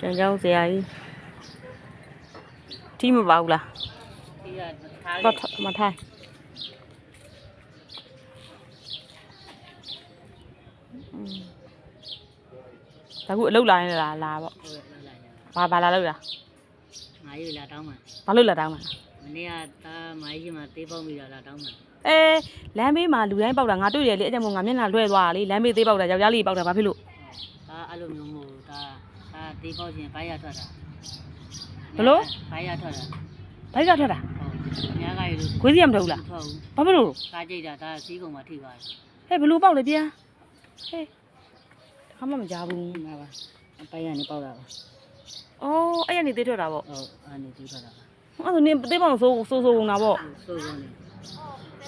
ကျန်ကြောင်းဆရာကြီးထီးမပါဘူးလားဒီကထားတော့ခဲ့မထိုင်อืมဒါကူအလုတ်လာနေလားလာပေါ့ဟုတ်ကဲ့လောက်လာကြဘာဘာလာလောက်တာငါယူလာတောင်းမှာဘာလို့လာတောင်းမှာမနေ့ကသားမိုင်းကြီးမှာတေးပေါက်မိတာလာတောင်းမှာအဲလမ်းဘေးမှာလူတိုင်းပေါက်တာငါတွေ့တယ်လေအဲ့ကြောင့်မို့ငါမျက်နှာလွှဲသွားတာလေလမ်းဘေးသေးပေါက်တာယောက်ျားလေးပေါက်တာဘာဖြစ်လို့ဒါအဲ့လိုမျိုးမဟုတ်ဒါ ဒါတေးပေါက်ခြင်းဘိုင်းရထွက်တာဘလို့ဘိုင်းရထွက်တာဘိုက်ကထွက်တာဟုတ်အများကရလို့ခွေးစီရမထုတ်ဘူးလားထွက်ဘူးဘာဖြစ်လို့ကားကြိတ်တာဒါစီးကုန်မှာထိပါတယ်ဟဲ့ဘလို့ပေါက်လဲဗျာဟဲ့ခမမကြဘူးဒီမှာပါအပိုင်ကနေပေါက်တာပါအော်အဲ့ရနေသေးထွက်တာပေါ့ဟုတ်အဲ့နေသေးထွက်တာပါအဲ့ဒါနင်းသေးပေါက်ဆိုးဆိုးဆိုးကုန်တာပေါ့စိုးစုံနေ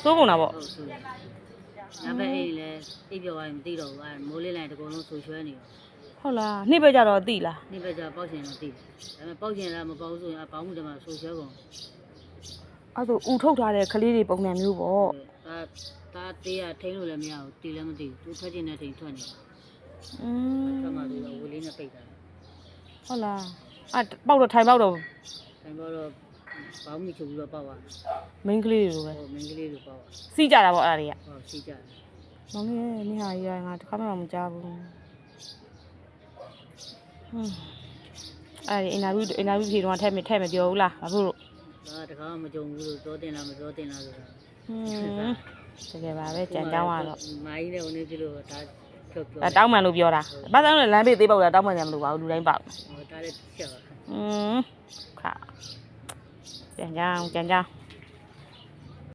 ဆိုးကုန်တာပေါ့ဟုတ်စိုးညဘက်အိတ်လည်းအိပ်ပြောသွားရင်မသိတော့ဘူးအဲ့မိုးလေးလိုက်တကုံလုံးဆူရွှဲနေရော ဟုတ်လားနေ့ပဲကြတော့သိလားနေ့ဘက်ကျပေါက်ချင်တော့သိတယ်ဒါပေမဲ့ပေါက်ချင်လားမပေါက်ဘူးဆိုရင်အပေါင်းမှုတမှာဆူရွှဲကုန်အဲ့ဒါဥထုတ်ထားတဲ့ကလေးတွေပုံစံမျိုးပေါ့ဒါဒါတေးရထိန်းလို့လည်းမရဘူးတီလည်းမသိဘူးသူထွက်ချင်တဲ့ထိန်ထွက်နေอืมထွက်မှသူကဝေလေးနဲ့ပိတ်တာဟုတ်လားအဲ့ပေါက်တော့ထိုင်ပေါက်တော့တိုင်ပေါ်တော့ပေါင်းမိချုပ်ပြီးတော့ပေါက်သွားမိန်းကလေးတွေလိုပဲဟိုမင်းကလေးလိုပေါက်သွားစီးကြတာပေါ့အဲ့ဒါတွေကဟောစီကြတယ်မောင်လေးနေဟာကြီးရငါတစ်ခါမှမကြားဘူးဟွန်း အဲ့ဒီအင်တာဗျူးအင်တာဗျူးဖြေတော့ထည့်မထည့်မပြောဘူးလားဘာဖြစ်လို့ဒါတခါမကြုံဘူးလို့သောတင်လားမသောတင်လားဆိုတာဟင်းတကယ်ပါပဲကြံကြောင်းရတော့မိုင်းနဲ့ဝင်နေကြလို့ဒါထုတ်ပြောအတောင်းမှန်လို့ပြောတာဘာသာလို့လမ်းပေးသေးပေါက်တာတောင်းမှန်တယ်မလို့ပါဘူးလူတိုင်းပေါက်ဒါလည်းချက်ပါဟင်းခါကြံကြောင်းကြံကြောင်း